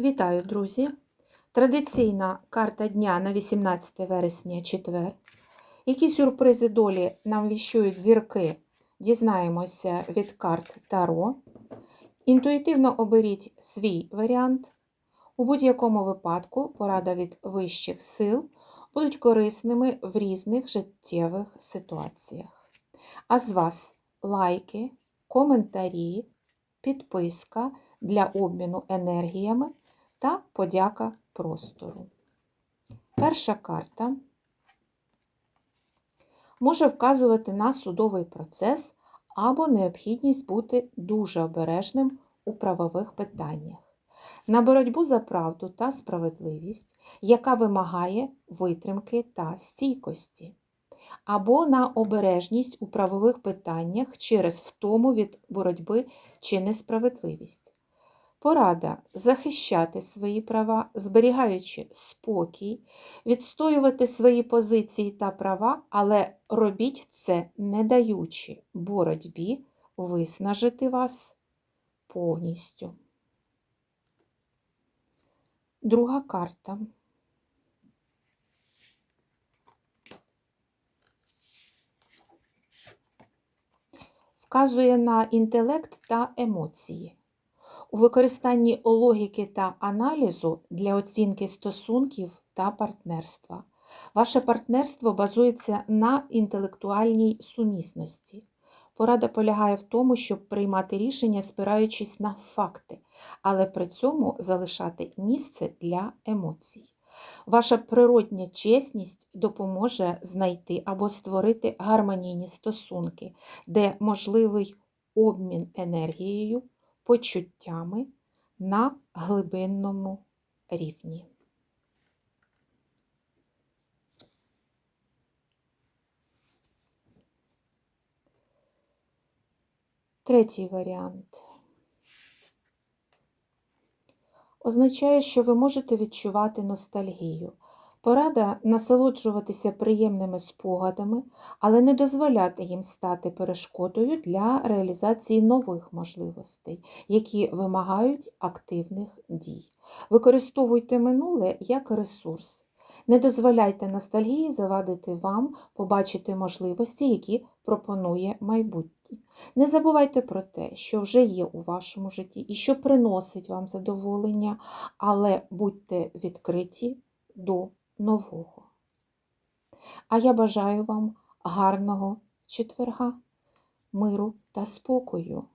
Вітаю, друзі! Традиційна карта дня на 18 вересня четвер. Які сюрпризи долі нам віщують зірки, дізнаємося від карт Таро. Інтуїтивно оберіть свій варіант. У будь-якому випадку порада від вищих сил будуть корисними в різних життєвих ситуаціях. А з вас лайки, коментарі, підписка для обміну енергіями та подяка простору. Перша карта може вказувати на судовий процес або необхідність бути дуже обережним у правових питаннях, на боротьбу за правду та справедливість, яка вимагає витримки та стійкості, або на обережність у правових питаннях через втому від боротьби чи несправедливість. Порада захищати свої права, зберігаючи спокій, відстоювати свої позиції та права, але робіть це, не даючи боротьбі виснажити вас повністю. Друга карта. Вказує на інтелект та емоції. У використанні логіки та аналізу для оцінки стосунків та партнерства. Ваше партнерство базується на інтелектуальній сумісності. Порада полягає в тому, щоб приймати рішення, спираючись на факти, але при цьому залишати місце для емоцій. Ваша природня чесність допоможе знайти або створити гармонійні стосунки, де можливий обмін енергією почуттями на глибинному рівні. Третій варіант означає, що ви можете відчувати ностальгію. Порада насолоджуватися приємними спогадами, але не дозволяти їм стати перешкодою для реалізації нових можливостей, які вимагають активних дій. Використовуйте минуле як ресурс. Не дозволяйте ностальгії завадити вам побачити можливості, які пропонує майбутнє. Не забувайте про те, що вже є у вашому житті і що приносить вам задоволення, але будьте відкриті до нового. А я бажаю вам гарного четверга, миру та спокою.